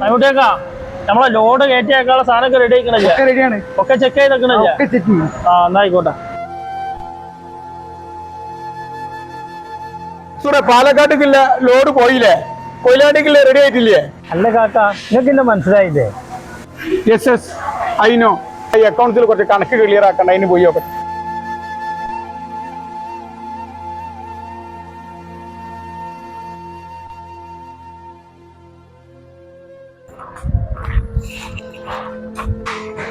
അങ്ങോട്ടേക്കാ നമ്മളെ ലോഡ് കയറ്റിയേക്കാളെ സാധനമൊക്കെ റെഡി ആക്കണില്ല ഒക്കെ റെഡിയാണ് ഒക്കെ ചെക്ക് ചെയ്തേക്കണില്ല ഒക്കെ സെറ്റ് ആ എന്നായിക്കോട്ടെ സുറേ പാലക്കാട്ടേക്കുള്ള ലോഡ് പോയില്ലേ? കൊയിലാണ്ടിക്കില്ലേ റെഡി ആയിട്ടില്ലേ? അല്ല കാക്ക നിങ്ങൾക്ക് എന്നെ മനസ്സിലായില്ലേ? യെസ് യെസ് അതിനോ ഈ അക്കൗണ്ട്സിൽ കുറച്ച് കണക്ക് ക്ലിയർ ആക്കണ്ട അതിന് പോയി നോക്കട്ടെ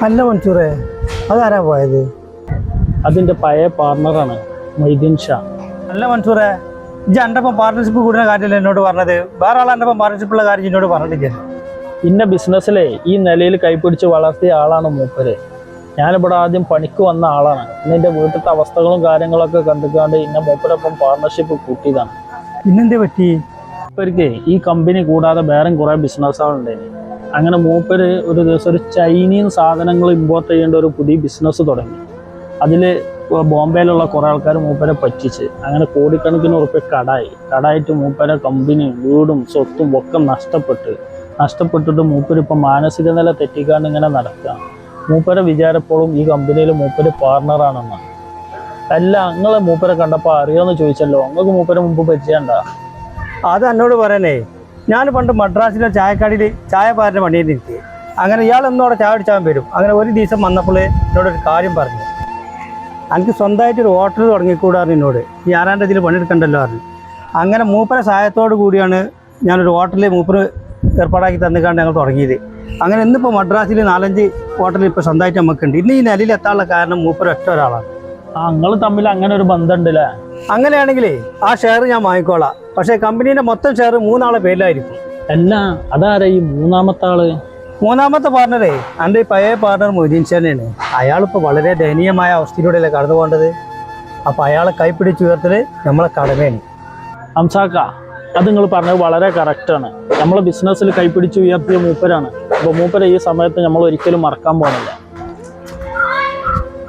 അല്ല മൻസൂറേ അതാരാ പോയത്? അതിന്റെ പഴയ പാർട്ണറാണ് മൊയ്തീൻ ഷാ. അല്ല മൻസൂറേ ഇജ്ജ് എന്റെ ഒപ്പം പാർട്ണർഷിപ്പ് കൂടുന്ന കാര്യമല്ല എന്നോട് പറഞ്ഞത്? വേറെ എന്റെ ഒപ്പം പാർട്ണർഷിപ്പുള്ള കാര്യം എന്നോട് പറഞ്ഞിട്ടില്ല? ഇന്ന ബിസിനസ്സിലെ ഈ നിലയിൽ കൈപിടിച്ച് വളർത്തിയ ആളാണ് മൂപ്പര്. ഞാനിവിടെ ആദ്യം പണിക്ക് വന്ന ആളാണ്. ഇന്ന് എന്റെ വീട്ടിലത്തെ അവസ്ഥകളും കാര്യങ്ങളൊക്കെ കണ്ടിക്കാണ്ട് ഇന്ന മൂപ്പരൊപ്പം പാർട്ണർഷിപ്പ് കൂട്ടിയതാണ്. പിന്നെന്തേ പറ്റി? മൂപ്പർക്ക് ഈ കമ്പനി കൂടാതെ വേറെ കുറേ ബിസിനസ്സുകളുണ്ടായിരുന്നു അങ്ങനെ മൂപ്പര് ഒരു ദിവസം ഒരു ചൈനീസ് സാധനങ്ങൾ ഇമ്പോർട്ട് ചെയ്യേണ്ട ഒരു പുതിയ ബിസിനസ് തുടങ്ങി. അതിൽ ബോംബെയിലുള്ള കുറേ ആൾക്കാർ മൂപ്പരെ പറ്റിച്ച് അങ്ങനെ കോടിക്കണക്കിന് ഉറുപ്പ്യ കടായി. കടായിട്ട് മൂപ്പരെ കമ്പനി വീടും സ്വത്തും ഒക്കെ നഷ്ടപ്പെട്ട് നഷ്ടപ്പെട്ടിട്ട് മൂപ്പര് ഇപ്പം മാനസിക നില തെറ്റിക്കാണ്ട് ഇങ്ങനെ നടക്കുക മൂപ്പരെ വിചാരപ്പോഴും ഈ കമ്പനിയിൽ മൂപ്പര് പാർട്ണറാണെന്നാണ് അല്ല നിങ്ങളെ മൂപ്പരെ കണ്ടപ്പോൾ അറിയാമെന്ന് ചോദിച്ചല്ലോ. നിങ്ങൾക്ക് മൂപ്പരെ മുമ്പ് പരിചയമുണ്ടോ? അത് എന്നോട് പറയണേ ഞാൻ പണ്ട് മദ്രാസിലെ ചായക്കടയിൽ ചായ പാരന്റെ നിൽക്കുക അങ്ങനെ ഇയാൾ എന്നോടെ ചായ അടിച്ചാൽ വരും. അങ്ങനെ ഒരു ദിവസം വന്നപ്പോൾ എന്നോടൊരു കാര്യം പറഞ്ഞു. എനിക്ക് സ്വന്തമായിട്ട് ഒരു ഹോട്ടൽ തുടങ്ങിക്കൂടാറ് എന്നോട്. ആറാന്റെ ഇതിൽ പണിയെടുക്കണ്ടല്ലോ പറഞ്ഞു. അങ്ങനെ മൂപ്പര സഹായത്തോടു കൂടിയാണ് ഞാനൊരു ഹോട്ടലിൽ മൂപ്പര് ഏർപ്പാടാക്കി തന്നിക്കാണ്ട് ഞങ്ങൾ തുടങ്ങിയത്. അങ്ങനെ ഇന്നിപ്പോൾ മദ്രാസിൽ നാലഞ്ച് ഹോട്ടൽ ഇപ്പോൾ സ്വന്തമായിട്ട് നമുക്കുണ്ട് ഇന്ന് ഈ നിലയിൽ എത്താനുള്ള കാരണം മൂപ്പര ഒറ്റ ഒരാളാണ്. നിങ്ങൾ തമ്മിൽ അങ്ങനെ ഒരു ബന്ധമുണ്ടല്ലേ അങ്ങനെയാണെങ്കിലേ ആ ഷെയർ ഞാൻ വാങ്ങിക്കോളാം. പക്ഷേ കമ്പനീന്റെ മൊത്തം ഷെയർ മൂന്നാളെ പേരിലായിരിക്കും. അല്ല അതാരാ ഈ മൂന്നാമത്തെ ആൾ? മൂന്നാമത്തെ പാർട്ണറേ എന്റെ ഈ പഴയ പാർട്ണർ മൊയ്തീൻ ചേട്ടനാണ്. അയാളിപ്പോൾ വളരെ ദയനീയമായ അവസ്ഥയിലൂടെയല്ലേ കടന്നു പോകേണ്ടത്? അപ്പോൾ അയാളെ കൈപ്പിടിച്ചുയർത്തൽ നമ്മളെ കടമയാണ്. ഹംസാക്ക അത് നിങ്ങൾ പറഞ്ഞത് വളരെ കറക്റ്റാണ് നമ്മളെ ബിസിനസ്സിൽ കൈപ്പിടിച്ച് ഉയർത്തിയ മൂപ്പരാണ്. അപ്പോൾ മൂപ്പരെ ഈ സമയത്ത് നമ്മൾ ഒരിക്കലും മറക്കാൻ പോകുന്നില്ല.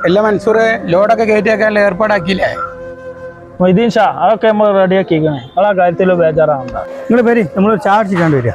എല്ലാ മൻസൂറെ ലോഡൊക്കെ കയറ്റിയാക്കാനുള്ള ഏർപ്പാടാക്കിയില്ലേ? മൊയ്തീൻ ഷാ അതൊക്കെ നമ്മൾ റെഡിയാക്കിക്കണേ ആ കാര്യത്തിൽ ബേജാറാകണ്ട നിങ്ങൾ പേര്? നമ്മൾ ചാർജ് അടിച്ചിട്ടാണ്ട് വരിക.